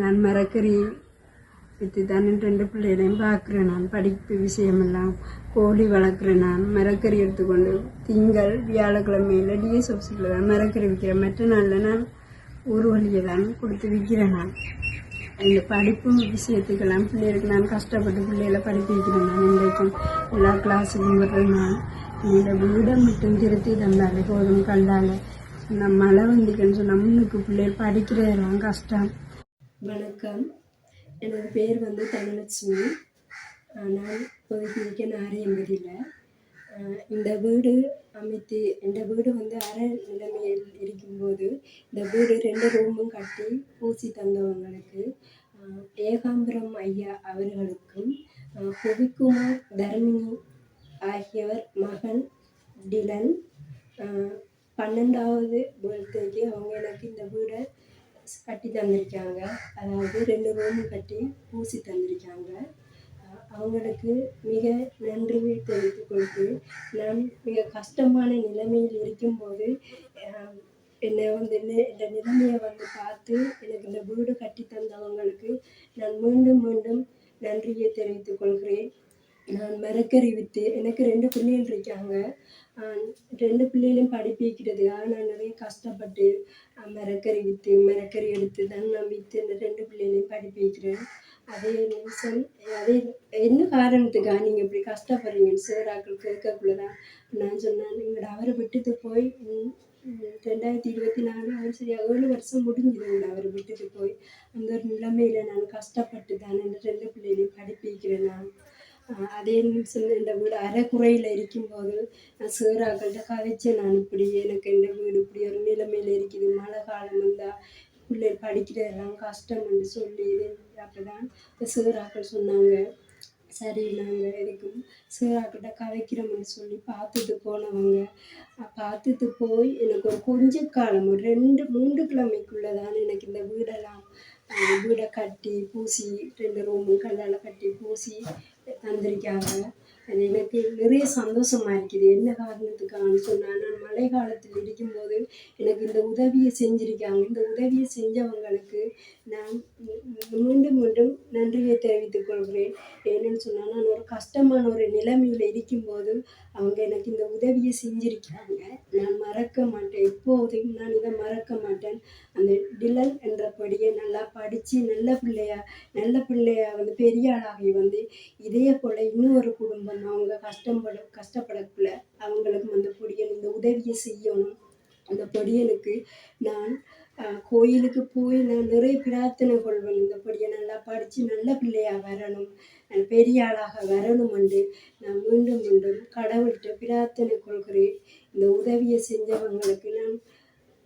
நான் மரக்கறி விற்று தான் ரெண்டு பிள்ளைகளையும் பார்க்குறேன். நான் படிப்பு விஷயமெல்லாம் கோழி வளர்க்குறேன். நான் மரக்கறி எடுத்துக்கொண்டு திங்கள் வியாழக்கிழமையில் டிஎஸ் தான் மரக்கறி விற்கிறேன். மற்ற நாளில் நான் ஊர் வழியை தான் கொடுத்து விற்கிறேன் நான். இந்த படிப்பு விஷயத்துக்கெல்லாம் பிள்ளைகளுக்கு நான் கஷ்டப்பட்டு பிள்ளைகளை படிக்க வைக்கிறேன். நான் இன்றைக்கும் எல்லா கிளாஸுக்கும் வர்றேன் நான். இந்த வீடை மட்டும் திருத்தி தந்தாலே போதும். கண்டால நம்ம மழை வந்துக்கன்னு சொன்னால் முன்னுக்கு பிள்ளைகள் படிக்கிறதெல்லாம் கஷ்டம். வணக்கம். எனது பேர் வந்து தனலட்சுமி நான் இப்போதைக்கு இருக்க இந்த வீடு அமைத்து இந்த வீடு வந்து அரை நிலைமையில் இருக்கும்போது இந்த வீடு ரெண்டு ரூமும் கட்டி பூசி தந்தவங்களுக்கு ஏகாம்பரம் ஐயா அவர்களுக்கும் புவிக்குமார் தர்மினி ஆகியவர் மகன் டிலன் பன்னெண்டாவது பர்த்டேக்கு அவங்க எனக்கு இந்த வீடை கட்டி தந்திருக்காங்க. அதாவது ரெண்டு ரூம் கட்டி பூசி தந்திருக்காங்க. அவங்களுக்கு மிக நன்றியை தெரிவித்துக் கொள்கிறேன். நான் மிக கஷ்டமான நிலைமையில் இருக்கும்போது என்னை வந்து இந்த நிலைமையை வந்து பார்த்து எனக்கு இந்த வீடு கட்டி தந்தவங்களுக்கு நான் மீண்டும் மீண்டும் நன்றியை தெரிவித்துக் கொள்கிறேன். நான் மரக்கறி விற்று எனக்கு ரெண்டு பிள்ளைகள் இருக்காங்க. ரெண்டு பிள்ளைகளையும் படிப்பிக்கிறதுக்காக நான் நிறைய கஷ்டப்பட்டு மிரக்கறி மரக்கறி விற்று மரக்கறி எடுத்து தான் நான் விற்று இந்த ரெண்டு பிள்ளைகளையும் படிப்பிக்கிறேன். அதே நிமிஷம் அதே என்ன காரணத்துக்காக நீங்கள் இப்படி கஷ்டப்படுறீங்கன்னு சேராக்கள் கேட்கக்குள்ளதான் நான் சொன்னேன். எங்களோட அவரை விட்டுட்டு போய் ரெண்டாயிரத்தி இருபத்தி நாலு அவர் சரி ஏழு வருஷம் முடிஞ்சுதுங்களா அவர் விட்டுட்டு போய். அந்த ஒரு நிலைமையில் நான் கஷ்டப்பட்டு தான் ரெண்டு பிள்ளைகளையும் படிப்பிக்கிறேன் நான். அதே சொன்ன இந்த வீடு அரைக்குறையில் இருக்கும்போது நான் சேராக்கள்கிட்ட கதைச்சேன் நான் இப்படி எனக்கு இந்த வீடு இப்படி ஒரு நிலைமையில் இருக்குது மழை காலம் வந்தால் பிள்ளைகள் படிக்கிறதெல்லாம் கஷ்டம்னு சொல்லி இது அப்போ தான் இந்த சேராக்கள் சொன்னாங்க சரி நாங்கள் எதுக்கும் சேராக்கிட்ட கதைக்கிறோம்னு சொல்லி பார்த்துட்டு போனவங்க பார்த்துட்டு போய் எனக்கு ஒரு கொஞ்ச காலம் ஒரு ரெண்டு மூன்று கிழமைக்குள்ளே தான் எனக்கு இந்த வீடெல்லாம் வீடை கட்டி பூசி ரெண்டு ரூமும் கல்லால் கட்டி பூசி தந்திருக்காங்க. அது எனக்கு நிறைய சந்தோஷமா இருக்குது. என்ன காரணத்துக்காகன்னு சொன்னால் நான் மழை காலத்தில் இருக்கும்போது எனக்கு இந்த உதவியை செஞ்சுருக்காங்க. இந்த உதவியை செஞ்சவங்களுக்கு நான் மீண்டும் மீண்டும் நன்றியை தெரிவித்துக் கொள்கிறேன். ஏன்னு சொன்னால் நான் ஒரு கஷ்டமான ஒரு நிலைமையில் இருக்கும்போது அவங்க எனக்கு இந்த உதவியை செஞ்சுருக்காங்க. நான் மறக்க மாட்டேன். எப்போதையும் நான் இதை மறக்க மாட்டேன். அந்த டிலன் என்றபடியே நல்லா படித்து நல்ல பிள்ளையா நல்ல பிள்ளையா வந்து பெரிய ஆளாகி வந்து இதே போல் இன்னொரு குடும்பம் அவங்க கஷ்டப்பட கஷ்டப்படக்குள்ள அவங்களுக்கு அந்த பொடியன் இந்த உதவியை செய்யணும். அந்த பொடியனுக்கு நான் கோயிலுக்கு போய் நான் நிறைய பிரார்த்தனை கொள்வேன். இந்த பொடியை நல்லா படித்து நல்ல பிள்ளையாக வரணும். நான் பெரிய ஆளாக வரணும் என்று நான் மீண்டும் மீண்டும் கடவுள்கிட்ட பிரார்த்தனை கொள்கிறேன். இந்த உதவியை செஞ்சவங்களுக்கு நான்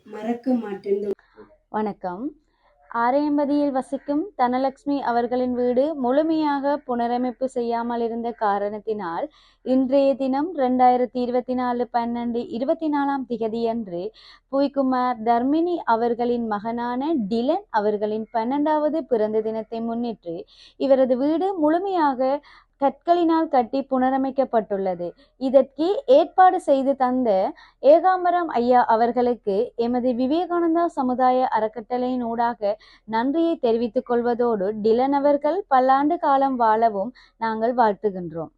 மறக்க மாட்டேன். வணக்கம். ஆரையம்பதியில் வசிக்கும் தனலட்சுமி அவர்களின் வீடு முழுமையாக புனரமைப்பு செய்யாமல் இருந்த காரணத்தினால் இன்றைய தினம் ரெண்டாயிரத்தி இருபத்தி நாலு பன்னெண்டு இருபத்தி நாலாம் திகதியன்று புய்குமார் தர்மினி அவர்களின் மகனான டிலன் அவர்களின் பன்னெண்டாவது பிறந்த தினத்தை முன்னிட்டு இவரது வீடு முழுமையாக கற்களினால் கட்டி புனரமைக்கப்பட்டுள்ளது. இதற்கு ஏற்பாடு செய்து தந்த ஏகாம்பரம் ஐயா அவர்களுக்கு எமது விவேகானந்தா சமுதாய அறக்கட்டளையினூடாக நன்றியை தெரிவித்துக் கொள்வதோடு டிலன் அவர்கள் பல்லாண்டு காலம் வாழவும் நாங்கள் வாழ்த்துகின்றோம்.